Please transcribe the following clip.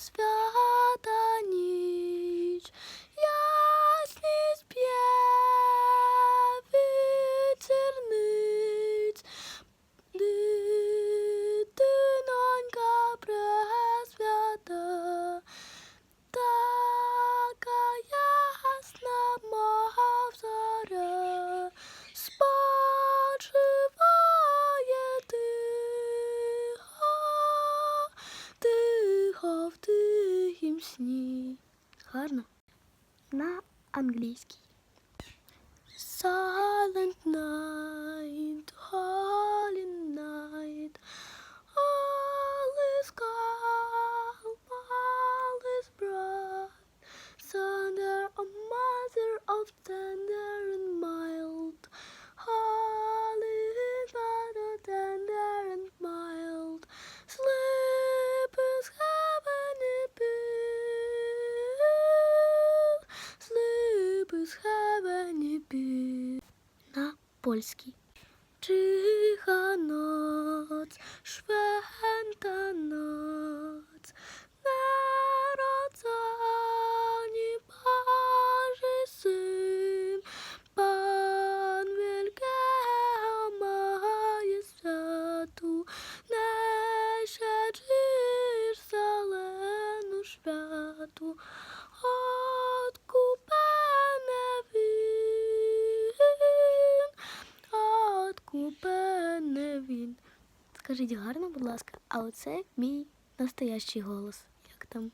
Spell С ней ладно? На английский. Silent night. Polski. Czyha noc, szwed. купане він. Скажіть гарно, будь ласка, а оце мій настоящий голос. Як там?